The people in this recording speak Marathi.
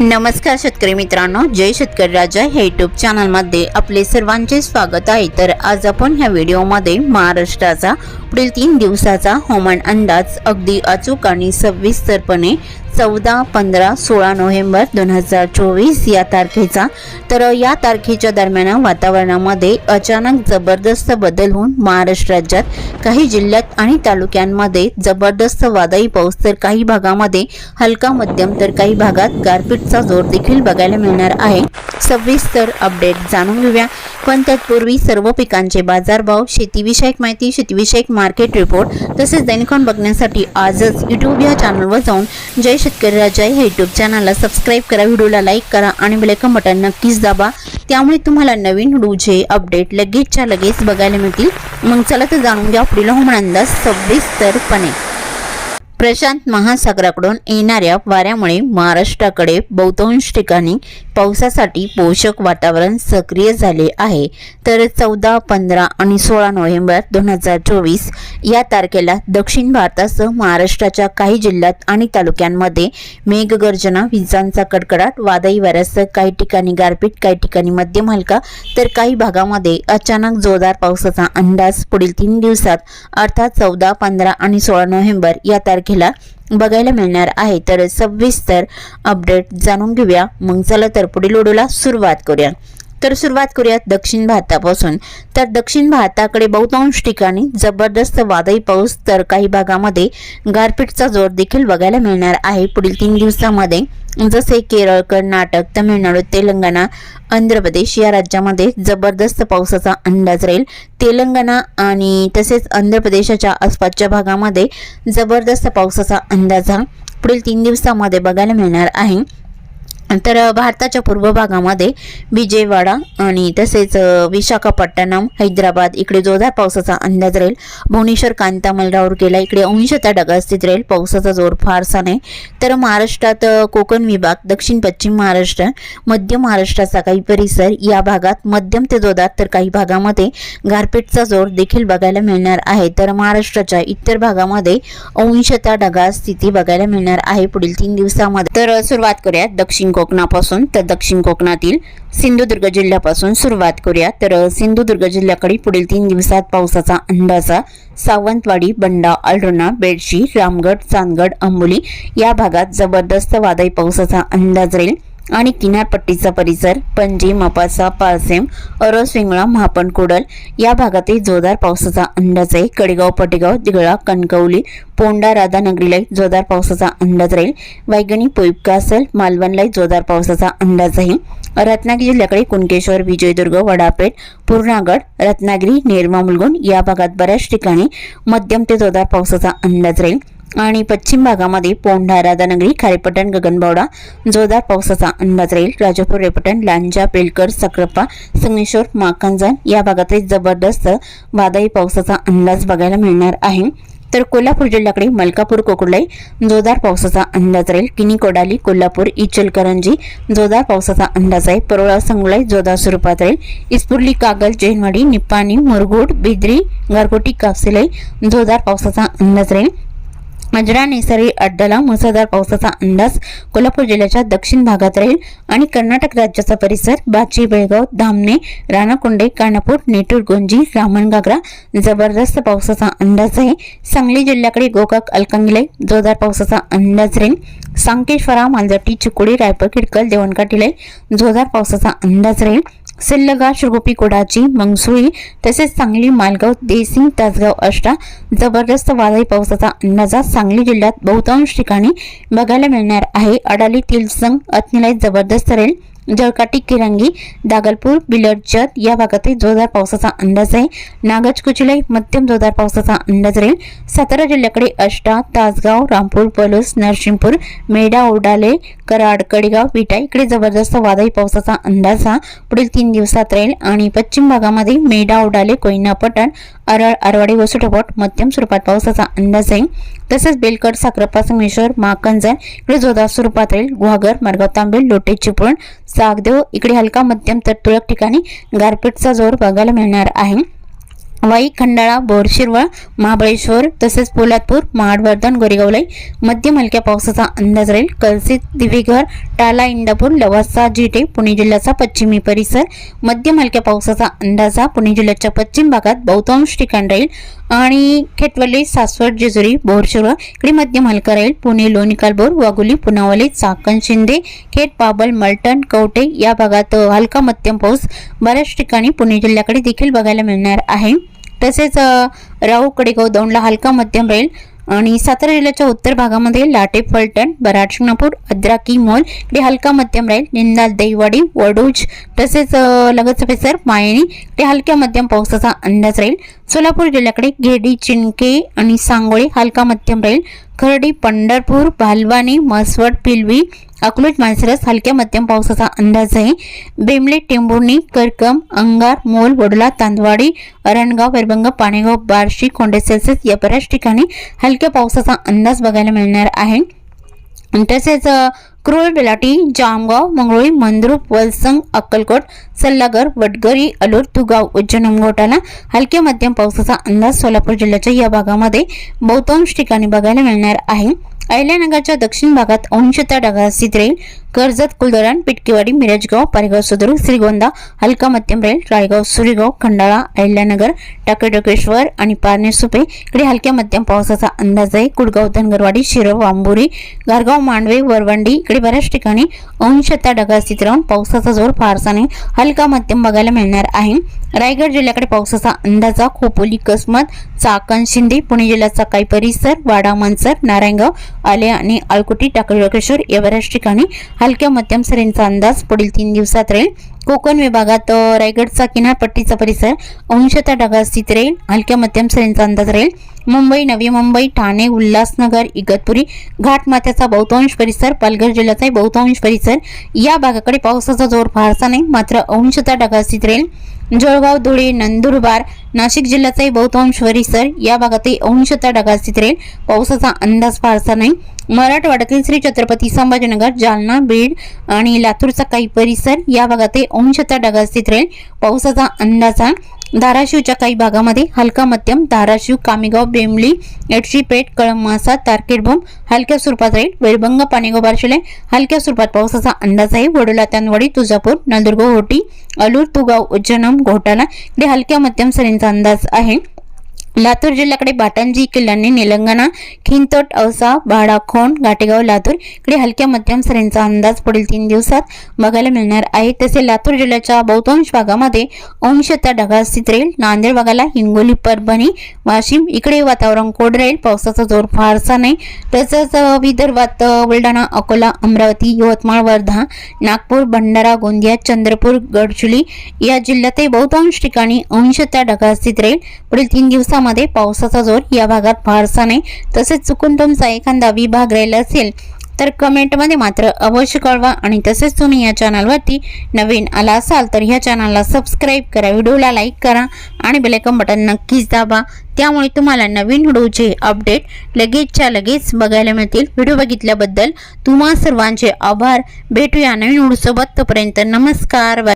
नमस्कार शेतकरी मित्रांनो जय शेतकरी राजा हे युट्यूब चॅनलमध्ये आपले सर्वांचे स्वागत आहे. तर आज आपण ह्या व्हिडिओमध्ये महाराष्ट्राचा पुढील तीन दिवसाचा हवामान अंदाज अगदी अचूक आणि सविस्तरपणे चौदा पंधरा सोळा नोव्हेंबर दोन हजार चोवीस या तारखेचा. तर या तारखेच्या दरम्यान वातावरणामध्ये अचानक जबरदस्त बदल होऊन महाराष्ट्र राज्यात काही जिल्ह्यात आणि तालुक्यांमध्ये जबरदस्त वादळी पाऊस तर काही भागामध्ये हलका मध्यम तर काही भागात गारपीटचा जोर देखील बघायला मिळणार आहे. सविस्तर अपडेट जाणून घेऊया. पण तत्पूर्वी सर्व पिकांचे बाजारभाव शेतीविषयक माहिती शेतीविषयक मार्केट रिपोर्ट तसेच दैनिकॉन बघण्यासाठी आजच यूट्यूब या चॅनलवर जाऊन जय शेतकरी राजा या यूट्यूब चॅनलला सबस्क्राईब करा व्हिडिओला लाईक करा आणि बेलेकन बटन नक्कीच दाबा. त्यामुळे तुम्हाला नवीन व्हिडिओचे अपडेट लगेचच्या लगेच बघायला मिळतील. मग चला तर जाणून घ्या पुढील हवामान अंदाज सविस्तरपणे. प्रशांत महासागराकडून येणाऱ्या वाऱ्यामुळे महाराष्ट्राकडे बहुतांश ठिकाणी पावसासाठी पोषक वातावरण सक्रिय झाले आहे. तर चौदा पंधरा आणि सोळा नोव्हेंबर दोन हजार चोवीस या तारखेला दक्षिण भारतासह महाराष्ट्राच्या काही जिल्ह्यात आणि तालुक्यांमध्ये मेघगर्जना विजांचा कडकडाट वादळी वाऱ्यासह काही ठिकाणी गारपीट काही ठिकाणी मध्यम हलका तर काही भागामध्ये अचानक जोरदार पावसाचा अंदाज पुढील तीन दिवसात अर्थात चौदा पंधरा आणि सोळा नोव्हेंबर या तारखे तारखेला बघायला मिळणार आहे. तर सविस्तर अपडेट जाणून घेऊया. मग चला तर पुढील ओढूला सुरुवात करूया. तर सुरुवात करूयात दक्षिण भारतापासून. तर दक्षिण भारताकडे बहुतांश ठिकाणी जबरदस्त वादळी पाऊस तर काही भागामध्ये गारपीटचा जोर देखील बघायला मिळणार आहे. पुढील तीन दिवसामध्ये जसे केरळ कर्नाटक तमिळनाडू तेलंगणा आंध्र प्रदेश या राज्यामध्ये जबरदस्त पावसाचा अंदाज राहील. तेलंगणा आणि तसेच आंध्र प्रदेशाच्या आसपासच्या भागामध्ये जबरदस्त पावसाचा अंदाज हा पुढील तीन दिवसामध्ये बघायला मिळणार आहे. तर भारताच्या पूर्व भागामध्ये विजयवाडा आणि तसेच विशाखापट्टणम हैदराबाद इकडे जोरदार पावसाचा अंदाज राहील. भुवनेश्वर कांतामल राऊरकेला इकडे अंशतः ढगास्थित राहील. पावसाचा जोर फारसा नाही. तर महाराष्ट्रात कोकण विभाग दक्षिण पश्चिम महाराष्ट्र मध्य महाराष्ट्राचा काही परिसर या भागात मध्यम ते जोरदार तर काही भागामध्ये गारपीटचा जोर देखील बघायला मिळणार आहे. तर महाराष्ट्राच्या इतर भागामध्ये अंशतः ढगाळ स्थिती बघायला मिळणार आहे. पुढील तीन दिवसामध्ये. तर सुरुवात करूया दक्षिण कोकणापासून तर दक्षिण कोकणातील सिंधुदुर्ग जिल्ह्यापासून सुरुवात करूया. तर सिंधुदुर्ग जिल्ह्याकडे पुढील तीन दिवसात पावसाचा अंदाजा सावंतवाडी बंडा अल्ड्रोना बेडशी रामगड चांदगड अंबोली या भागात जबरदस्त वादळी पावसाचा अंदाज राहील. आणि किनारपट्टीचा परिसर पणजी मपासा पारसेम अरस विंगळा महापण कुडल या भागातही जोरदार पावसाचा अंदाज आहे कडेगाव पटेगाव दिगळा कणकवली पोंडा राधानगरीलाही जोरदार पावसाचा अंदाज राहील. वैगणी पोईपकासल मालवणलाही जोरदार पावसाचा अंदाज आहे रत्नागिरी जिल्ह्याकडे कुणकेश्वर विजयदुर्ग वडापेठ पूर्णागड रत्नागिरी नेरवा मुलगुण या भागात बऱ्याच ठिकाणी मध्यम ते जोरदार पावसाचा अंदाज राहील. आणि पश्चिम भागामध्ये पोंढा राधानगरी खारेपटण गगनबावडा जोरदार पावसाचा अंदाज राहील. राजापूर रेपटण लांजा पेलकर सक्राप्पा संगमेश्वर माकंजन या भागातही जबरदस्त वादळी पावसाचा अंदाज बघायला मिळणार आहे. तर कोल्हापूर जिल्ह्याकडे मलकापूर कोकुलाई जोरदार पावसाचा अंदाज राहील. किनी कोडाली कोल्हापूर इचलकरंजी जोरदार पावसाचा अंदाज आहे. परोळा संगुलाई जोरदार स्वरूपात राहील. इस्पुर्ली कागल जैनवाडी निप्पाणी मुरगुड बिद्री गारगोटी कापसिलाई जोरदार पावसाचा अंदाज राहील. अजरा नेसरी अड्डाला मुसळधार पावसाचा अंदाज. कोल्हापूर जिल्ह्याच्या दक्षिण भागात राहील आणि कर्नाटक राज्याचा परिसर बाची बेळगाव धामणे राणाकुंडे कानापूर नेटूर गोंजी रामणगागरा जबरदस्त पावसाचा अंदाज आहे. सांगली जिल्ह्याकडे गोकाक अलकंगले जोरदार पावसाचा अंदाज राहील. सांकेश्वरा मांजरटी चिकोडी रायपूर किडकल देवणकाटीले जोरदार पावसाचा अंदाज राहील. सिल्लगा शिरगोपी कोडाची मंगसुळी तसेच सांगली मालगाव देसिंग तासगाव अष्टा जबरदस्त वादळी पावसाचा अंदाजा सांगली जिल्ह्यात बहुतांश ठिकाणी बघायला मिळणार आहे. अडाली तिलसंग अथनिलाई जबरदस्त राहील जळकाटी किरंगी दागलपूर बिलरचत या भागातही जोरदार पावसाचा अंदाज आहे. नागज कुचिलाई मध्यम जोरदार पावसाचा अंदाज राहील. सातारा जिल्ह्याकडे अष्टा तासगाव रामपूर पलूस नरसिंहपूर मेढा ओडाले कराड कडेगाव विटा इकडे जबरदस्त वादळी पावसाचा अंदाज हा पुढील तीन दिवसात राहील. आणि पश्चिम भागामध्ये मेढा ओडाले कोयना पटण अरळ आरवाडी वसुटपट मध्यम स्वरूपात पावसाचा अंदाज आहे. तसेच बेलकट साखरपा संगमेश्वर माकंजन इकडे जोरदार स्वरूपात राहील. गुहागर मरगाव तांबेल लोटे चिपळूण सागदेव इकडे हलका मध्यम तर तुरळक ठिकाणी गारपीटचा जोर बघायला मिळणार आहे. वाई खंडाळा बोरशिरवळ महाबळेश्वर तसेच पोलादपूर महाडवर्धन गोरेगावलाई मध्यम हलक्या पावसाचा अंदाज राहील. कलसित दिवेघर टाला इंदापूर लवासा जिटे पुणे जिल्ह्याचा पश्चिमी परिसर. मध्यम हलक्या पावसाचा अंदाज हा पुणे जिल्ह्याच्या पश्चिम भागात बहुतांश ठिकाण राहील. आणि खेटवली सासवड जेजुरी बोरशिरवळ इकडे मध्यम हलका राहील. पुणे लोणी कालबोर वाघोली पुनावली चाकण शिंदे खेट पाबल मलटण कवटे या भागात हलका मध्यम पाऊस. बऱ्याच ठिकाणी पुणे जिल्ह्याकडे देखील बघायला मिळणार आहे. तसेच राहू राऊ कडेगाव दौंडला हलका मध्यम राहील आणि सातारा जिल्ह्याच्या उत्तर भागामध्ये लाटे फलटण बराड शिंगणापूर अद्राकी मोल इकडे हलका मध्यम राहील निंदाल दहीवाडी वडूज तसेच अ, लगतचा मायणी इकडे हलक्या मध्यम पावसाचा अंदाज राहील. सोलापूर जिल्ह्याकडे घेडी चिंके आणि सांगोळी हलका मध्यम राहील खर्डी पंढरपूर भालवानी म्हसवड पिलवी अकलूज मानसरस हलक्या मध्यम पावसाचा अंदाज आहे बेमले टेंभुर्णी करकम अंगार मोल वडोला तांदवाडी अरणगाव वेरबंग पाणेगाव बार्शी कोंडे या बऱ्याच ठिकाणी हलक्या पावसाचा अंदाज बघायला मिळणार आहे. तसेच क्रोळ बेलाटी जामगाव मंगळुळी मंद्रुप वलसंग अक्कलकोट सल्लागर वडगरी अलूर तुगाव उज्जैन घोटाला हलक्या मध्यम पावसाचा अंदाज सोलापूर जिल्ह्याच्या या भागामध्ये बहुतांश ठिकाणी बघायला मिळणार आहे. अहिल्यानगरच्या दक्षिण भागात अंशता ढगाळ स्थित राहील. कर्जत कुलदोरान पिटकेवाडी मिरजगाव पारेगाव सुद्रुक श्रीगोंदा हलका मध्यम रेल रायगाव सुरेगाव खंडाळा अहिल्यानगर टाकेटोकेश्वर आणि पारणे सुपे. इकडे हलक्या मध्यम पावसाचा अंदाज आहे. कुडगाव धनगरवाडी शिरव आंबोरी गारगाव मांडवे वरवंडी इकडे बऱ्याच ठिकाणी अंशता ढगाळ स्थित राहून पावसाचा जोर फारसा नाही. हलका मध्यम बघायला मिळणार आहे. रायगड जिल्ह्याकडे पावसाचा अंदाजा खोपोली कसमत चाकण शिंदे पुणे जिल्ह्याचा काही परिसर वाडा मनसर नारायणगाव आले आणि आळकुटी टाकळकेश्वर या बऱ्याच ठिकाणी हलक्या मध्यम सरींचा अंदाज पुढील तीन दिवसात राहील. कोकण विभागात रायगडचा किनारपट्टीचा परिसर अंशतः ढगा स्थित राहील. हलक्या मध्यम सरींचा अंदाज राहील. मुंबई नवी मुंबई ठाणे उल्हासनगर इगतपुरी घाटमाथ्याचा बहुतांश परिसर पालघर जिल्ह्याचाही बहुतांश परिसर या भागाकडे पावसाचा जोर फारसा नाही. मात्र अंशतः ढगा स्थित राहील. जळगाव धुळे नंदुरबार नाशिक जिल्ह्याचाही बहुतांश परिसर या भागातही अंशतः ढगाळ स्थित राहील. पावसाचा अंदाज फारसा नाही. मराठवाड्यातील श्री छत्रपती संभाजीनगर जालना बीड आणि लातूरचा काही परिसर या भागातही अंशतः ढगाळ स्थित राहील. पावसाचा अंदाजा धाराशिवच्या काही भागामध्ये हलका मध्यम धाराशिव कामेगाव बेंबली एडशीपेठ कळमासा तारखेडभूम हलक्या स्वरूपात राहील. वेळभंग पाणेगाव बारशिले हलक्या स्वरूपात पावसाचा अंदाज आहे. वडोला तानवाडी तुळजापूर नंदुरगाव होटी अलूर तुगाव उज्जैनम घोटाला इकडे हलक्या मध्यम सरींचा अंदाज आहे. लातूर जिल्ह्याकडे बाटंजी किल्ल्यांनी निलंगणा खिंतोट औसा बाडाखोंड घाटेगाव लातूर इकडे हलक्या मध्यम सरींचा अंदाज पुढील तीन दिवसात बघायला मिळणार आहे. तसे लातूर जिल्ह्याच्या बहुतांश भागामध्ये अंशतः ढगाळ स्थित राहील. नांदेड भागाला हिंगोली परभणी वाशिम इकडे वातावरण कोरडं राहील. पावसाचा जोर फारसा नाही. तसंच विदर्भात बुलढाणा अकोला अमरावती यवतमाळ वर्धा नागपूर भंडारा गोंदिया चंद्रपूर गडचिरोली या जिल्ह्यातही बहुतांश ठिकाणी अंशतः ढगाळ स्थित राहील. पुढील तीन दिवसामध्ये पावसाचा जोर या भागात फारसा नाही. तसेच चुकून तुमचा एखादा विभाग राहिला असेल तर कमेंटमध्ये मात्र अवश्य कळवा. आणि तसेच तुम्ही या चॅनलवरती नवीन आला असाल तर ह्या चॅनलला सबस्क्राईब करा. व्हिडिओला लाईक करा आणि बेलायकन बटन नक्कीच दाबा. त्यामुळे तुम्हाला नवीन व्हिडिओचे अपडेट लगेचच्या लगेच बघायला मिळतील. व्हिडिओ बघितल्याबद्दल तुम्हा सर्वांचे आभार. भेटूया नवीन व्हिडिओसोबत. तोपर्यंत नमस्कार.